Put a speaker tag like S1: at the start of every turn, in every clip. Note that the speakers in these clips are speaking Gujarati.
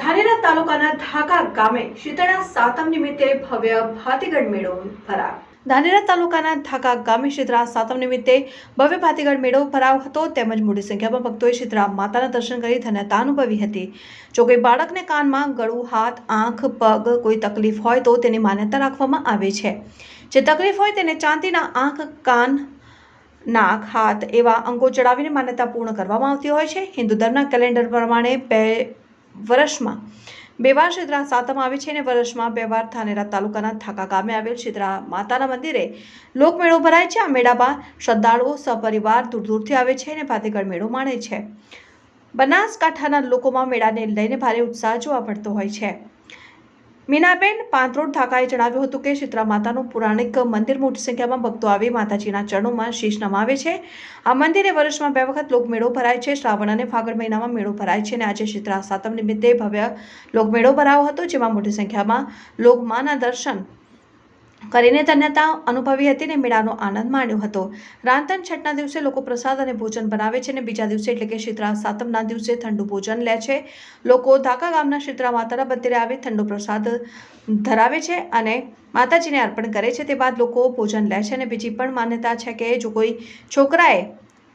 S1: ધાનેરા તાલુકાના ધાકા ગામે શીતળા સાતમ નિમિત્તે ભવ્ય ભાતીગઢ મેળો ભરાયો. ધાનેરા તાલુકાના ધાકા ગામે શીતળા સાતમ નિમિત્તે ભવ્ય ભાતીગઢ મેળો ભરાયો હતો. તેમજ મોટી સંખ્યામાં ભક્તોએ શીતળા માતાના દર્શન કરી ધન્યતા અનુભવી હતી. જો કોઈ બાળકને કાનમાં ગળું, હાથ, આંખ, પગ કોઈ તકલીફ હોય તો તેની માન્યતા રાખવામાં આવે છે. જે તકલીફ હોય તેને ચાંદીના આંખ, કાન, નાક, હાથ એવા અંગો ચડાવીને માન્યતા પૂર્ણ કરવામાં આવતી હોય છે. હિન્દુ ધર્મના કેલેન્ડર પ્રમાણે બે વર્ષમાં બેવાર શિદ્રા સાતમ આવે છે અને વર્ષમાં બેવાર થાનેરા તાલુકાના થાકા ગામે આવેલ શિદ્રા માતાના મંદિરે લોકમેળો ભરાય છે. આ મેળામાં શ્રદ્ધાળુઓ સપરિવાર દૂર દૂરથી આવે છે અને ભાતીગળ મેળો માણે છે. બનાસકાંઠાના લોકોમાં મેળાને લઈને ભારે ઉત્સાહ જોવા મળતો હોય છે. મીનાબેન પાંત્રોડ ધાકાએ જણાવ્યું હતું કે શીતળા માતાનું પુરાણિક મંદિર મોટી સંખ્યામાં ભક્તો આવી માતાજીના ચરણોમાં શીશ નમાવે છે. આ મંદિરે વર્ષમાં બે વખત લોકમેળો ભરાય છે. શ્રાવણ અને ફાગણ મહિનામાં મેળો ભરાય છે અને આજે શીતળા સાતમ નિમિત્તે ભવ્ય લોકમેળો ભરાયો હતો, જેમાં મોટી સંખ્યામાં લોકમાના દર્શન કરીને ધન્યતા અનુભવી હતી અને મેળાનો આનંદ માણ્યો હતો. રાંધણ છઠના દિવસે લોકો પ્રસાદ અને ભોજન બનાવે છે અને બીજા દિવસે એટલે કે શીતળા સાતમના દિવસે ઠંડુ ભોજન લે છે. લોકો ધાકા ગામના શીતળા માતાના મંદિરે આવી, ઠંડુ પ્રસાદ ધરાવે છે અને માતાજીને અર્પણ કરે છે. તે બાદ લોકો ભોજન લે છે અને બીજી પણ માન્યતા છે કે જો કોઈ છોકરાએ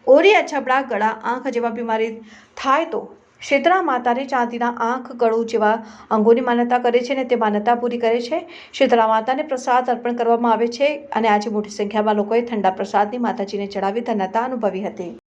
S1: ઓરી અછબડા, ગળા, આંખ જેવા બીમારી થાય તો શીતળા માતાને ચાંદીના આંખ, ગળું જેવા અંગોની માન્યતા કરે છે અને તે માન્યતા પૂરી કરે છે. શીતળા માતાને પ્રસાદ અર્પણ કરવામાં આવે છે અને આજે મોટી સંખ્યામાં લોકોએ ઠંડા પ્રસાદની માતાજીને ચડાવી ધન્યતા અનુભવી હતી.